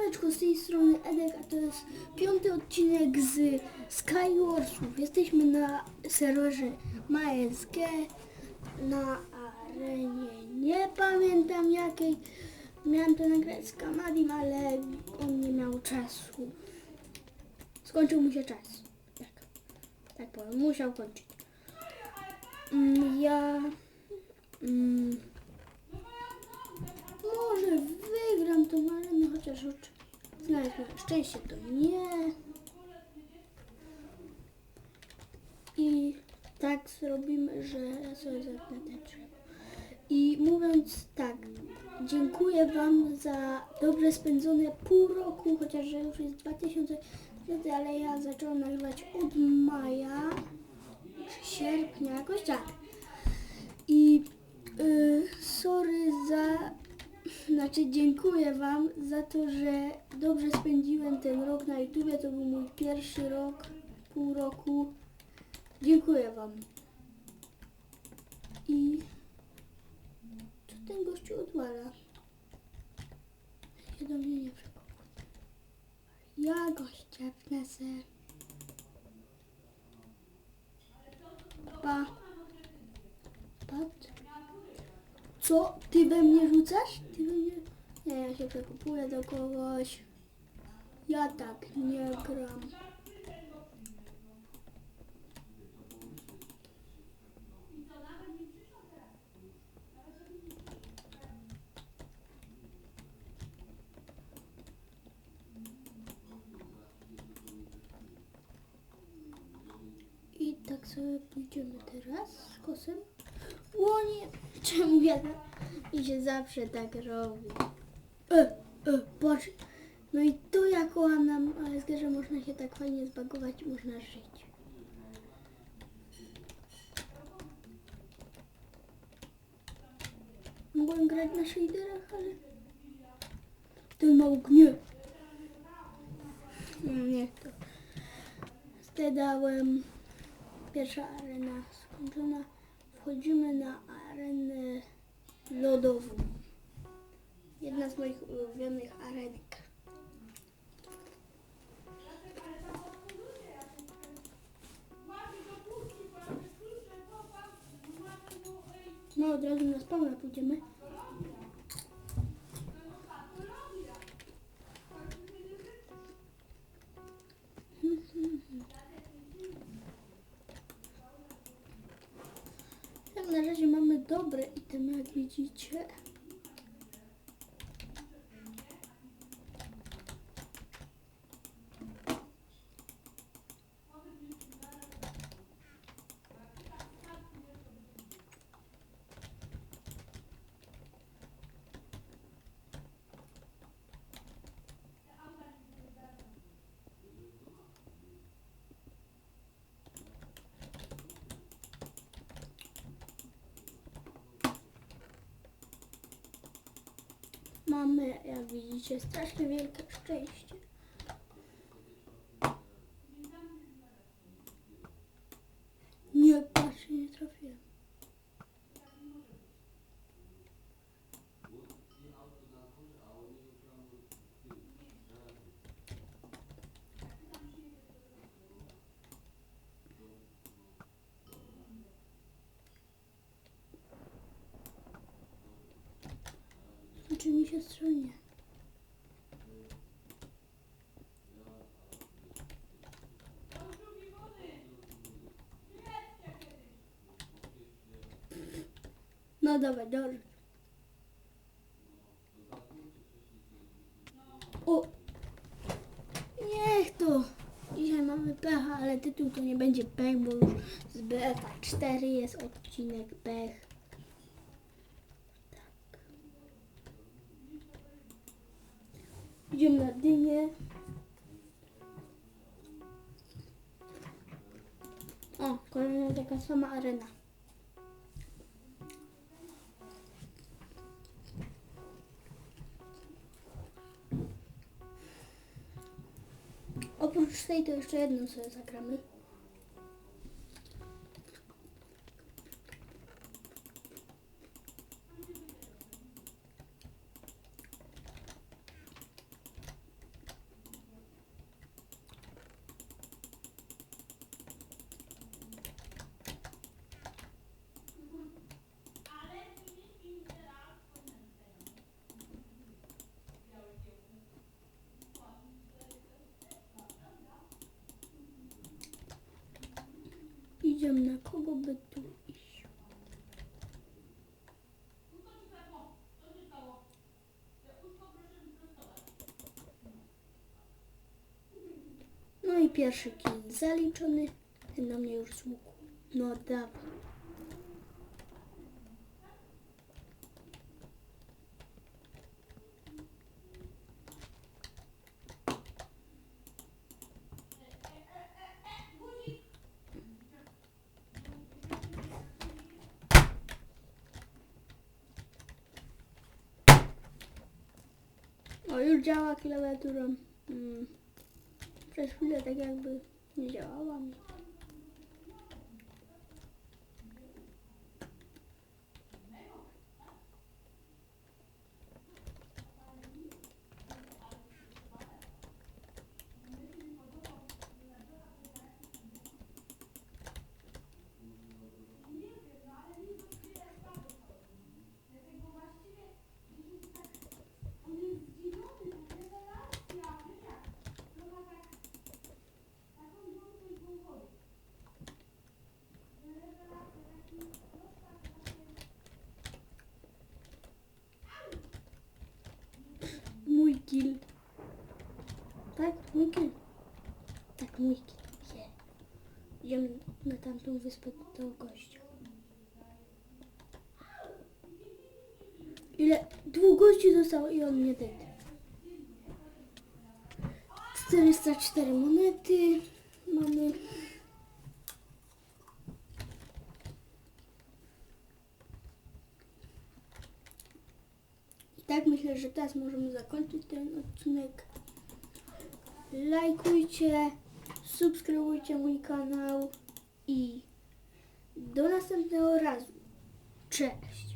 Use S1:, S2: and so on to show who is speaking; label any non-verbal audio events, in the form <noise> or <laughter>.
S1: Siemaneczko, z tej strony Edek, a to jest piąty odcinek z Skywarsów. Jesteśmy na serwerze MySG, na arenie, nie pamiętam jakiej. Miałem to nagrać z Kamadim, ale on nie miał czasu. Skończył mu się czas. Tak, tak powiem, musiał kończyć. Mm, Ja... Mm, może wygram tą arenę, chociaż znaleźć na szczęście to nie. I tak zrobimy, że ja sobie zapnę te drzewo. I mówiąc tak, dziękuję Wam za dobrze spędzone pół roku, chociaż że już jest 2020, ale ja zaczęłam nagrywać od maja, sierpnia, jakoś tak. I y, za znaczy dziękuję Wam za to, że dobrze spędziłem ten rok na YouTubie. To był mój pierwszy rok, pół roku. Dziękuję Wam. I co ten gościu odwala? Się do mnie nie przekopał. Ja go ściepnę. Co? Ty we mnie rzucasz? Ty we mnie... Nie, ja się przekupuję do kogoś. Ja tak nie gram. I tak sobie pójdziemy teraz z kosem. O nie, <laughs> czemu ja? I się zawsze tak robi. E, e, patrz. No i tu jak nam ASG, że można się tak fajnie zbagować i można żyć. Mogłem grać na shaderach, ale... Ten ma ognie. No niech to. Zdedałem. Pierwsza arena skończona. Wchodzimy na arenę lodową. Jedna z moich ulubionych arenek. No od razu na spawna pójdziemy. Jak <laughs> na dobre itemy, jak widzicie. Mamy, jak widzicie, strasznie wielkie szczęście. Nie, patrz, nie trafiłem. Czy mi się stronie? No dawaj, dobrze. O! Niech to! Dzisiaj mamy pecha, ale tytuł to nie będzie pech, bo już z BFA 4 jest odcinek pech. Sama arena. Oprócz tej to jeszcze jedną sobie zagramy. Idziemy na kogo by tu iść. No i pierwszy kill zaliczony. Na mnie już z łuku. No dawaj. O, już działa klawiatura. Mm. Przez chwilę tak jakby nie działała. Mój kill. Tak, mój kill. Je. Idziemy na tamtą wyspę do gościa. Ile? Dwóch gości zostało i on nie dead. 404 monety mamy. I tak myślę, że teraz możemy zakończyć ten odcinek. Lajkujcie, subskrybujcie mój kanał i do następnego razu. Cześć!